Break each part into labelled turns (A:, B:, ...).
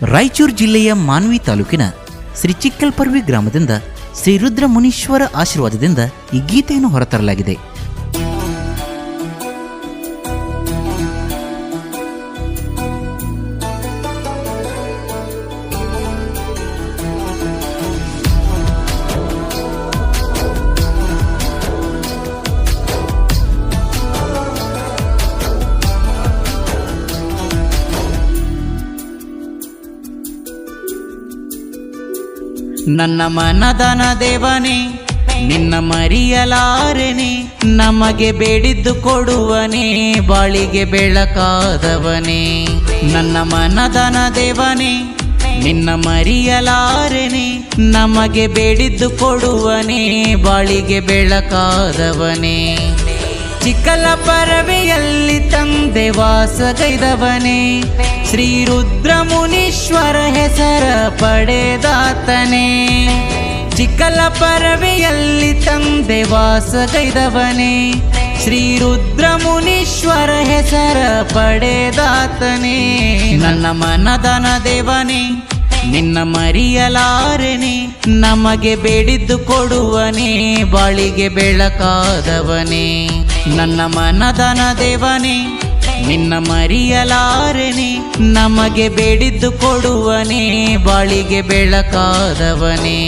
A: ರಾಯಚೂರು ಜಿಲ್ಲೆಯ ಮಾನ್ವಿ ತಾಲೂಕಿನ ಶ್ರೀ ಚಿಕ್ಕಲ್ಪರ್ವಿ ಗ್ರಾಮದಿಂದ ಶ್ರೀ ರುದ್ರ ಮುನೀಶ್ವರ ಆಶೀರ್ವಾದದಿಂದ ಈ ಗೀತೆಯನ್ನು ಹೊರತರಲಾಗಿದೆ. ನನ್ನ ಮನದನ ದೇವನೇ, ನಿನ್ನ ಮರಿಯಲಾರೆನೆ, ನಮಗೆ ಬೇಡಿದ್ದು ಕೊಡುವನೇ, ಬಾಳಿಗೆ ಬೆಳಕಾದವನೇ. ನನ್ನ ಮನದನ ದೇವನೇ, ನಿನ್ನ ಮರಿಯಲಾರೆನೆ, ನಮಗೆ ಬೇಡಿದ್ದು ಕೊಡುವನೇ, ಬಾಳಿಗೆ ಬೆಳಕಾದವನೇ. ಚಿಕ್ಕಲ ಪರವೆಯಲ್ಲಿ ತಂದೆ ವಾಸಗೈದವನೇ ಶ್ರೀ ರುದ್ರ ಮುನೀಶ್ವರ ಹೆಸರ ಪಡೆದಾತನೇ. ಚಿಕ್ಕಲ ಪರವೆಯಲ್ಲಿ ತಂದೆ ವಾಸಗೈದವನೇ ಶ್ರೀ ರುದ್ರ ಮುನೀಶ್ವರ ಹೆಸರ ಪಡೆದಾತನೇ. ನನ್ನ ಮನದನ ದೇವನೇ ನಿನ್ನ ಮರಿಯಲಾರೆನೆ, ನಮಗೆ ಬೇಡಿದ್ದು ಕೊಡುವನೇ, ಬಾಳಿಗೆ ಬೆಳಕಾದವನೇ. ನನ್ನ ಮನದನ ದೇವನೇ, ನಿನ್ನ ಮರಿಯಲಾರೆನೆ, ನಮಗೆ ಬೇಡಿದ್ದು ಕೊಡುವನೇ, ಬಾಳಿಗೆ ಬೆಳಕಾದವನೇ.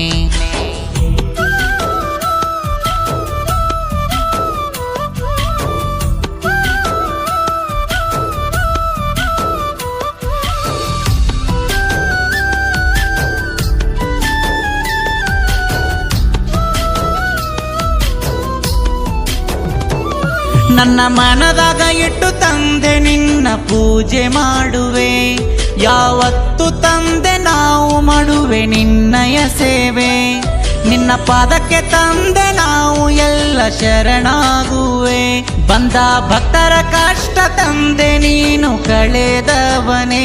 A: ನನ್ನ ಮನದಾಗ ಇಟ್ಟು ತಂದೆ ನಿನ್ನ ಪೂಜೆ ಮಾಡುವೆ. ಯಾವತ್ತು ತಂದೆ ನಾವು ಮಾಡುವೆ ನಿನ್ನಯ ಸೇವೆ. ನಿನ್ನ ಪಾದಕ್ಕೆ ತಂದೆ ನಾವು ಎಲ್ಲ ಶರಣಾಗುವೆ. ಬಂದ ಭಕ್ತರ ಕಷ್ಟ ತಂದೆ ನೀನು ಕಳೆದವನೇ.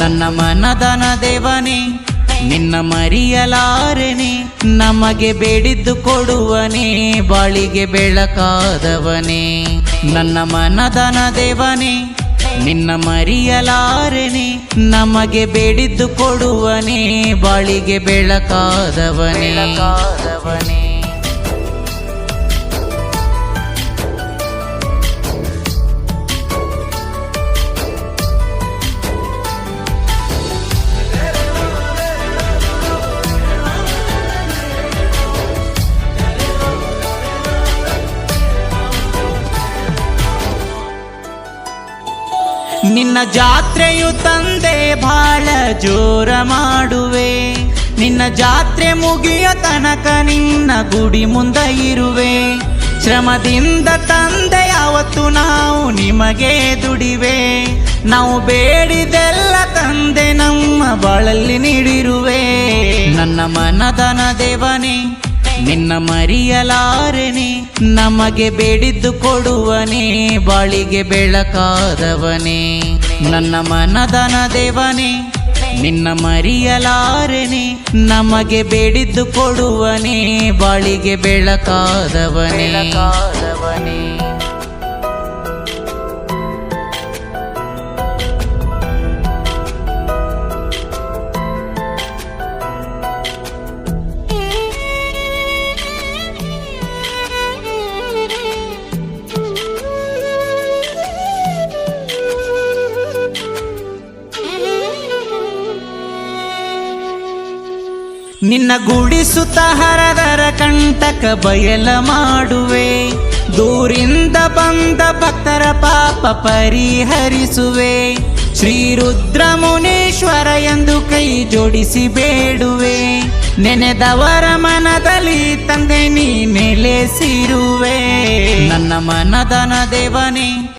A: ನನ್ನ ಮನದನ ದೇವನೇ ನಿನ್ನ ಮರಿಯಲಾರನೆ, ನಮಗೆ ಬೇಡಿದ್ದು ಕೊಡುವನೇ, ಬಾಳಿಗೆ ಬೆಳಕಾದವನೇ. ನನ್ನ ಮನದನ ದೇವನೇ, ನಿನ್ನ ಮರಿಯಲಾರನೆ, ನಮಗೆ ಬೇಡಿದ್ದು ಕೊಡುವನೇ, ಬಾಳಿಗೆ ಬೆಳಕಾದವನೇ. ನಿನ್ನ ಜಾತ್ರೆಯು ತಂದೆ ಬಾಳ ಜೋರ ಮಾಡುವೆ. ನಿನ್ನ ಜಾತ್ರೆ ಮುಗಿಯ ತನಕ ನಿನ್ನ ಗುಡಿ ಮುಂದ ಇರುವೆ. ಶ್ರಮದಿಂದ ತಂದೆ, ಯಾವತ್ತು ನಾವು ನಿಮಗೆ ದುಡಿವೆ. ನಾವು ಬೇಡಿದೆಲ್ಲ ತಂದೆ ನಮ್ಮ ಬಾಳಲ್ಲಿ ನೀಡಿರುವೆ. ನನ್ನ ಮನದನ ದೇವನೇ ನಿನ್ನ ಮರಿಯಲಾರೆನೆ, ನಮಗೆ ಬೇಡಿದ್ದು ಕೊಡುವನೇ, ಬಾಳಿಗೆ ಬೆಳಕಾದವನೇ. ನನ್ನ ಮನದನ ದೇವನೇ, ನಿನ್ನ ಮರಿಯಲಾರೆನೆ, ನಮಗೆ ಬೇಡಿದ್ದು ಕೊಡುವನೇ, ಬಾಳಿಗೆ ಬೆಳಕಾದವನೇ. ನಿನ್ನ ಗುಡಿಸುತ್ತ ಹರದರ ಕಂಟಕ ಬಯಲ ಮಾಡುವೆ. ದೂರಿಂದ ಬಂದ ಭಕ್ತರ ಪಾಪ ಪರಿಹರಿಸುವೆ. ಶ್ರೀ ರುದ್ರ ಮುನೀಶ್ವರ ಎಂದು ಕೈ ಜೋಡಿಸಿ ಬೇಡುವೆ. ನೆನೆದವರ ಮನದಲ್ಲಿ ತಂದೆ ನೀ ನೆಲೆಸಿರುವೆ ನನ್ನ ಮನದನ ದೇವನೇ.